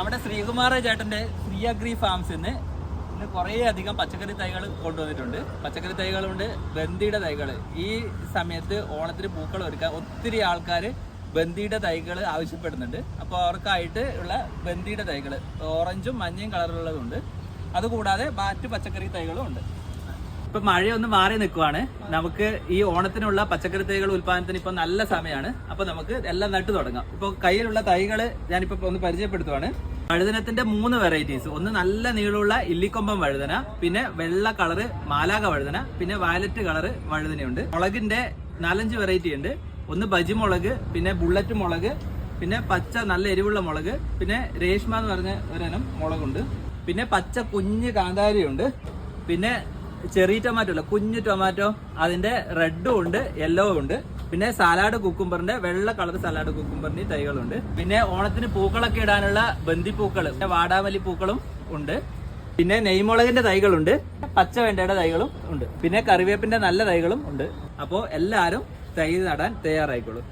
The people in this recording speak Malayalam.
നമ്മുടെ ശ്രീകുമാര ചേട്ടന്റെ ശ്രീ അഗ്രി ഫാംസിൽ നിന്ന് കുറേ അധികം പച്ചക്കറി തൈകൾ കൊണ്ടുവന്നിട്ടുണ്ട്. പച്ചക്കറി തൈകളുണ്ട് ബന്ദിയുടെ തൈകൾ. ഈ സമയത്ത് ഓണത്തിന് പൂക്കൾ ഒരുക്കാൻ ഒത്തിരി ആൾക്കാർ ബന്ദിയുടെ തൈകൾ ആവശ്യപ്പെടുന്നുണ്ട്. അപ്പോൾ അവർക്കായിട്ട് ഉള്ള ബന്ദിയുടെ തൈകൾ ഓറഞ്ചും മഞ്ഞയും കളറുള്ളതുണ്ട് അതുകൂടാതെ മറ്റ് പച്ചക്കറി തൈകളും ഉണ്ട്. ഇപ്പൊ മഴയൊന്ന് മാറി നിൽക്കുവാണ്. നമുക്ക് ഈ ഓണത്തിനുള്ള പച്ചക്കറി തൈകൾ ഉൽപാദനത്തിന് ഇപ്പൊ നല്ല സമയമാണ്. അപ്പൊ നമുക്ക് എല്ലാം നട്ടു തുടങ്ങാം. ഇപ്പൊ കയ്യിലുള്ള തൈകൾ ഞാനിപ്പോ ഒന്ന് പരിചയപ്പെടുത്തുവാണ്. വഴുതനത്തിന്റെ മൂന്ന് വെറൈറ്റീസ് ഒന്ന് നല്ല നീളമുള്ള ഇല്ലിക്കൊമ്പം വഴുതന പിന്നെ വെള്ള കളറ് മാലാക വഴുതന പിന്നെ വയലറ്റ് കളറ് വഴുതനയുണ്ട്. മുളകിന്റെ നാലഞ്ച് വെറൈറ്റി ഉണ്ട്. ഒന്ന് ബജി മുളക് പിന്നെ ബുള്ളറ്റ് മുളക് പിന്നെ പച്ച നല്ല എരിവുള്ള മുളക് പിന്നെ രേഷ്മ എന്ന് പറഞ്ഞ ഒരെണ്ണം മുളകുണ്ട്. പിന്നെ പച്ച കുഞ്ഞ് കാന്താരിയുണ്ട്. പിന്നെ ചെറിയ ടൊമാറ്റോ അല്ല കുഞ്ഞു ടൊമാറ്റോ അതിന്റെ റെഡും ഉണ്ട് യെല്ലോ ഉണ്ട്. പിന്നെ സാലാഡ് കുക്കുംബറിന്റെ വെള്ള കളർ സാലാഡ് കുക്കുംബറിന്റെ തൈകളുണ്ട്. പിന്നെ ഓണത്തിന് പൂക്കളൊക്കെ ഇടാനുള്ള ബന്ദിപ്പൂക്കൾ വാടാമല്ലി പൂക്കളും ഉണ്ട്. പിന്നെ നെയ്മുളകിന്റെ തൈകളുണ്ട് പച്ച വെണ്ടയുടെ തൈകളും ഉണ്ട്. പിന്നെ കറിവേപ്പിന്റെ നല്ല തൈകളും ഉണ്ട്. അപ്പോൾ എല്ലാവരും തൈ നടാൻ തയ്യാറായിക്കോളൂ.